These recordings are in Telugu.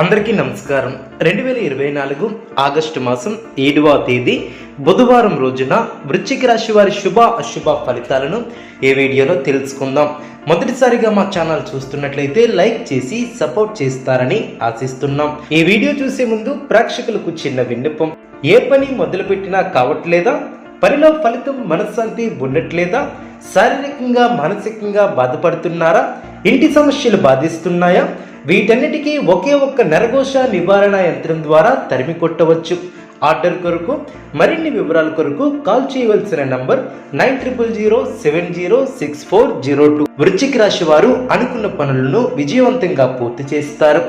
అందరికీ నమస్కారం. రెండు వేల ఇరవై నాలుగు ఆగస్టు మాసం ఏడవ తేదీ బుధవారం రోజున వృశ్చిక రాశి వారి శుభ అశుభ ఫలితాలను ఈ వీడియోలో తెలుసుకుందాం. మొదటిసారిగా మా ఛానల్ చూస్తున్నట్లయితే లైక్ చేసి సపోర్ట్ చేస్తారని ఆశిస్తున్నాం. ఈ వీడియో చూసే ముందు ప్రేక్షకులకు చిన్న విన్నపం. ఏ పని మొదలుపెట్టినా కావట్లేదా? పనిలో ఫలితం మనశ్శాంతి ఉండట్లేదా? శారీరకంగా మానసికంగా బాధపడుతున్నారా? ఇంటి సమస్యలు బాధిస్తున్నాయా? వీటన్నిటికీ ఒకే ఒక్క నరఘోష నివారణ యంత్రం ద్వారా తరిమి కొట్టవచ్చు. ఆర్డర్ కొరకు మరిన్ని వివరాల కొరకు కాల్ చేయవలసిన number nine triple zero seven zero six four zero two. వృశ్చిక రాశి వారు అనుకున్న పనులను విజయవంతంగా పూర్తి చేస్తారు.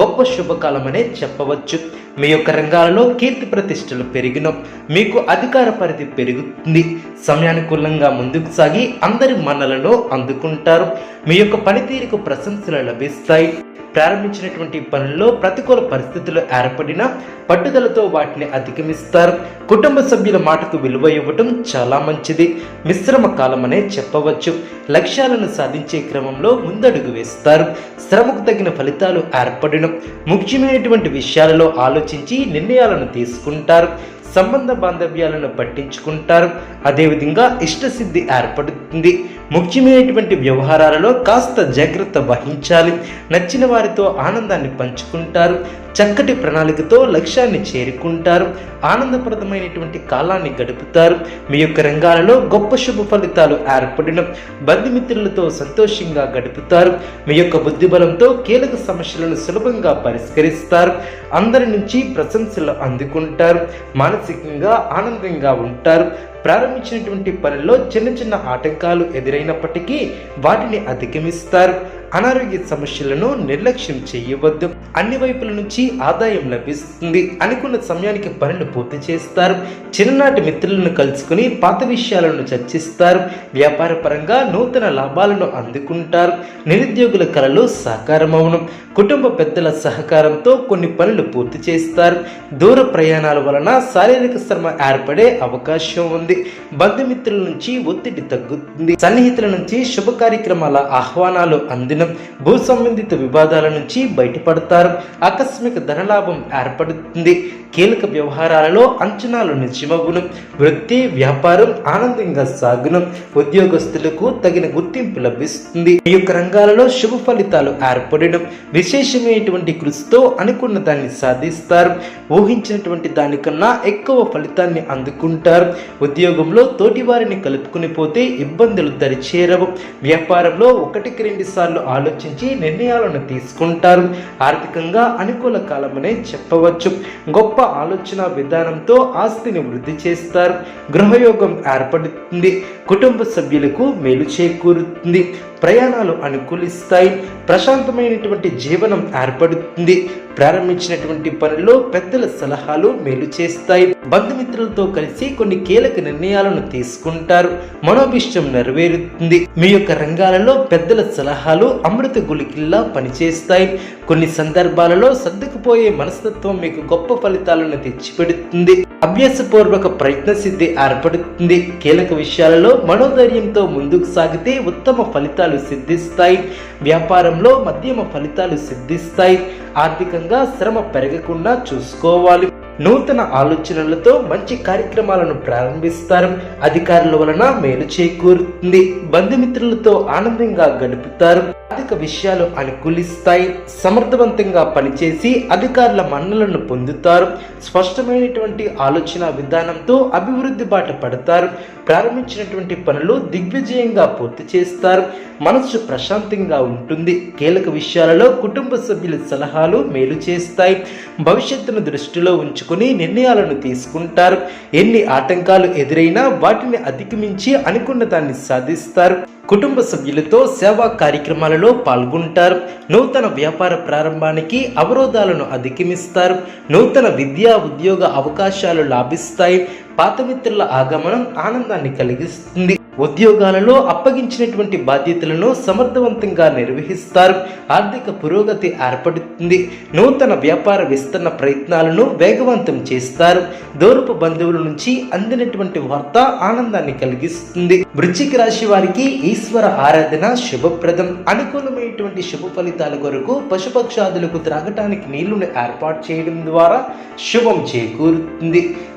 గొప్ప శుభకాలమనే చెప్పవచ్చు. మీ యొక్క రంగాలలో కీర్తి ప్రతిష్టలు పెరిగిన మీకు అధికార పరిధి పెరుగుతుంది. సమయానుకూలంగా ముందుకు సాగి అందరి మన్నలను అందుకుంటారు. మీ యొక్క పనితీరుకు ప్రశంసలు లభిస్తాయి. ప్రారంభించినటువంటి పనుల్లో ప్రతికూల పరిస్థితులు ఏర్పడిన పట్టుదలతో వాటిని అధిగమిస్తారు. కుటుంబ సభ్యుల మాటకు విలువ ఇవ్వటం చాలా మంచిది. మిశ్రమ కాలం అనే చెప్పవచ్చు. లక్ష్యాలను సాధించే క్రమంలో ముందడుగు వేస్తారు. శ్రమకు తగిన ఫలితాలు ఏర్పడిన. ముఖ్యమైనటువంటి విషయాలలో ఆలోచించి నిర్ణయాలను తీసుకుంటారు. సంబంధ బాంధవ్యాలను పట్టించుకుంటారు. అదేవిధంగా ఇష్టసిద్ధి ఏర్పడుతుంది. ముఖ్యమైనటువంటి వ్యవహారాలలో కాస్త జాగ్రత్త వహించాలి. నచ్చిన వారితో ఆనందాన్ని పంచుకుంటారు. చక్కటి ప్రణాళికతో లక్ష్యాన్ని చేరుకుంటారు. ఆనందప్రదమైనటువంటి కాలాన్ని గడుపుతారు. మీ యొక్క రంగాలలో గొప్ప శుభ ఫలితాలు ఏర్పడిన బంధుమిత్రులతో సంతోషంగా గడుపుతారు. మీ యొక్క బుద్ధిబలంతో కీలక సమస్యలను సులభంగా పరిష్కరిస్తారు. అందరి నుంచి ప్రశంసలు అందుకుంటారు. మానసికంగా ఆనందంగా ఉంటారు. ప్రారంభించినటువంటి పనుల్లో చిన్న చిన్న ఆటంకాలు ఎదురైనప్పటికీ వాటిని అధిగమిస్తారు. అనారోగ్య సమస్యలను నిర్లక్ష్యం చేయవద్దు. అన్ని వైపుల నుంచి ఆదాయం లభిస్తుంది అనుకున్న సమయానికి పనులు పూర్తి చేస్తారు. చిన్ననాటి మిత్రులను కలుసుకుని పాత విషయాలను చర్చిస్తారు. వ్యాపార పరంగా నూతన లాభాలను అందుకుంటారు. నిరుద్యోగుల కళలు సాకారమవును. కుటుంబ పెద్దల సహకారంతో కొన్ని పనులు పూర్తి చేస్తారు. దూర ప్రయాణాల వలన శారీరక శ్రమ ఏర్పడే అవకాశం ఉంది. బంధుమిత్రుల నుంచి ఒత్తిడి తగ్గుతుంది. సన్నిహితుల నుంచి శుభ కార్యక్రమాల ఆహ్వానాలు అందిన భూ సంబంధిత వివాదాల నుంచి బయటపడతారు. ఆకస్మిక ధనలాభం ఏర్పడుతుంది. కీలక వ్యవహారాలలో అంచనాలు నిజమవును వృత్తి వ్యాపారం ఆనందంగా సాగును. ఉద్యోగస్తులకు తగిన గుర్తింపు లభిస్తుంది. ఈ యొక్క రంగాలలో శుభ ఫలితాలు ఏర్పడడం విశేషమైనటువంటి కృషితో అనుకున్న దాన్ని సాధిస్తారు. ఊహించినటువంటి దానికన్నా ఎక్కువ ఫలితాన్ని అందుకుంటారు. ఉద్యోగంలో తోటి వారిని కలుపుకుని పోతే ఇబ్బందులు దరిచేరవు. వ్యాపారంలో ఒకటికి రెండు సార్లు ఆలోచించి నిర్ణయాలను తీసుకుంటారు. ఆర్థికంగా అనుకూల కాలమనే చెప్పవచ్చు. గొప్ప ఆలోచన విధానంతో ఆస్తిని వృద్ధి చేస్తారు. గృహయోగం ఏర్పడుతుంది. కుటుంబ సభ్యులకు మేలు చేకూరుతుంది. ప్రయాణాలు అనుకూలిస్తాయి. ప్రశాంతమైనటువంటి జీవనం ఏర్పడుతుంది. ప్రారంభించినటువంటి పనుల్లో పెద్దల సలహాలు మేలు చేస్తాయి. బంధుమిత్రులతో కలిసి కొన్ని కీలక నిర్ణయాలను తీసుకుంటారు. మనోభిష్టం నెరవేరుతుంది. మీ యొక్క రంగాలలో పెద్దల సలహాలు అమృత గులికిల్లా పనిచేస్తాయి. కొన్ని సందర్భాలలో సర్దుకుపోయే మనస్తత్వం మీకు గొప్ప ఫలితాలను తెచ్చిపెడుతుంది. అభ్యాసపూర్వక ప్రయత్న సిద్ధి ఏర్పడుతుంది. కీలక విషయాలలో మనోధైర్యంతో ముందుకు సాగితే ఉత్తమ ఫలితాలు సిద్ధిస్తాయి. వ్యాపారంలో మధ్యమ ఫలితాలు సిద్ధిస్తాయి. ఆర్థికంగా శ్రమ పెరగకుండా చూసుకోవాలి. నూతన ఆలోచనలతో మంచి కార్యక్రమాలను ప్రారంభిస్తారు. అధికారుల వలన మేలు చేకూరుతుంది. బంధుమిత్రులతో ఆనందంగా గడుపుతారు. ఆర్థిక విషయాలు అనుకూలిస్తాయి. సమర్థవంతంగా పనిచేసి అధికారుల మన్నలను పొందుతారు. స్పష్టమైనటువంటి ఆలోచన విధానంతో అభివృద్ధి బాట పడతారు. ప్రారంభించినటువంటి పనులు దిగ్విజయంగా పూర్తి చేస్తారు. మనస్సు ప్రశాంతంగా ఉంటుంది. కీలక విషయాలలో కుటుంబ సభ్యుల సలహాలు మేలు చేస్తాయి. భవిష్యత్తును దృష్టిలో ఉంచుకుని నిర్ణయాలను తీసుకుంటారు. ఎన్ని ఆటంకాలు ఎదురైనా వాటిని అధిగమించి అనుకున్న దాన్ని సాధిస్తారు. కుటుంబ సభ్యులతో సేవా కార్యక్రమాలలో పాల్గొంటారు. నూతన వ్యాపార ప్రారంభానికి అవరోధాలను అధిగమిస్తారు. నూతన విద్యా ఉద్యోగ అవకాశాలు లాభిస్తాయి. పాత మిత్రుల ఆగమనం ఆనందాన్ని కలిగిస్తుంది. ఉద్యోగాలలో అప్పగించినటువంటి బాధ్యతలను సమర్థవంతంగా నిర్వహిస్తారు. ఆర్థిక పురోగతి ఏర్పడుతుంది. నూతన వ్యాపార విస్తరణ ప్రయత్నాలను వేగవంతం చేస్తారు. దూరపు బంధువుల నుంచి అందినటువంటి వార్త ఆనందాన్ని కలిగిస్తుంది. వృశ్చిక రాశి వారికి ఈశ్వర ఆరాధన శుభప్రదం. అనుకూలమైనటువంటి శుభ ఫలితాల కొరకు పశుపక్షాదులకు త్రాగటానికి నీళ్ళను ఏర్పాటు చేయడం ద్వారా శుభం చేకూరుతుంది.